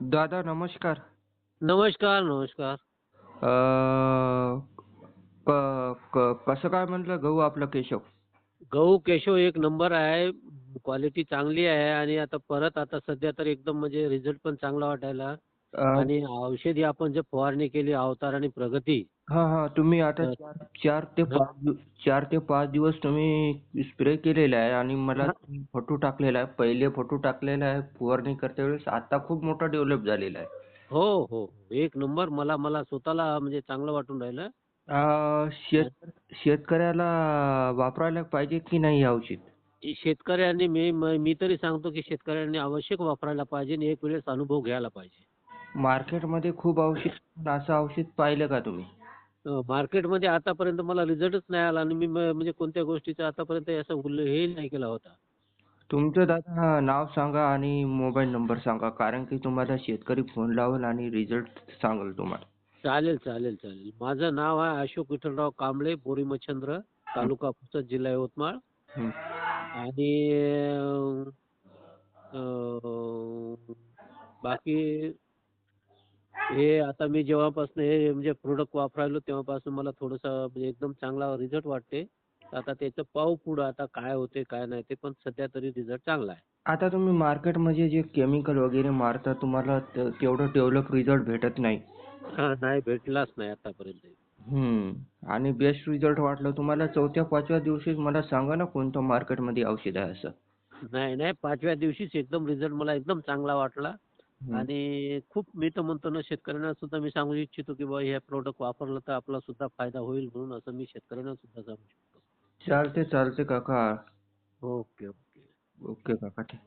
दादा नमस्कार. नमस्कार नमस्कार. अं, क- क- कसं काय म्हटलं गहू आपलं केशव. गहू केशव एक नंबर आहे. क्वालिटी चांगली आहे आणि आता परत आता सध्या तर एकदम म्हणजे रिझल्ट पण चांगला वाटायला. आणि औषधी आपण जे फवारणी केली अवतार आणि प्रगती. हा हा तुम्ही आता चार ते. पाच चार ते पाच दिवस तुम्ही स्प्रे केलेला आहे आणि मला. फोटो टाकलेला आहे. पहिले फोटो टाकलेला आहे फवारणी करते वेळेस आता खूप मोठा डेव्हलप झालेला आहे. हो हो. एक नंबर मला मला स्वतःला म्हणजे चांगलं वाटून राहिलं. शेत शेतकऱ्याला वापरायला पाहिजे की नाही हे औषध? शेतकऱ्यांनी मी म- मी तरी सांगतो की शेतकऱ्यांनी आवश्यक वापरायला पाहिजे आणि एक वेळेस अनुभव घ्यायला पाहिजे. मार्केटमध्ये खूप औषध असं औषध पाहिलं का तुम्ही? मार्केटमध्ये आतापर्यंत मला रिझल्टच नाही आला आणि मी म्हणजे कोणत्या गोष्टीचा आतापर्यंत असा उल्लेख हे नाही केला होता. तुमचं दादा नाव सांगा आणि मोबाईल नंबर सांगा कारण की तुम्हाला शेतकरी फोन लावेल आणि रिझल्ट सांगेल तुम्हाला. चालेल चालेल चालेल. माझं नाव आहे अशोक विठ्ठलराव कांबळे बोरी मच्छंद्र तालुका पुसद जिल्हा यवतमाळ. आणि बाकी हे आता मी जेव्हापासून हे म्हणजे प्रोडक्ट वापरायलो तेव्हापासून मला थोडंसं म्हणजे एकदम चांगला रिझल्ट वाटते. आता त्याचं पाहू पुढं आता काय होते काय नाही ते पण सध्या तरी रिझल्ट चांगला आहे. आता तुम्ही मार्केटमध्ये जे केमिकल वगैरे मारता तुम्हाला त- तेवढं डेव्हलप रिझल्ट भेटत नाही. हा, नाही भेटलाच नाही आतापर्यंत. हम्म. आणि बेस्ट रिझल्ट वाटलं तुम्हाला चौथ्या पाचव्या दिवशी मला सांगा ना कोणतं मार्केटमध्ये औषध आहे असं. नाही नाही पाचव्या दिवशीच एकदम रिझल्ट मला एकदम चांगला वाटला. आणि खूप मी तर म्हणतो ना शेतकऱ्यांना सुद्धा मी सांगू इच्छितो की हे प्रोडक्ट वापरलं तर आपला सुद्धा फायदा होईल म्हणून असं मी शेतकऱ्यांना सुद्धा सांगू शकतो. चालते चालते काका. Okay okay. ओके काका ठीक.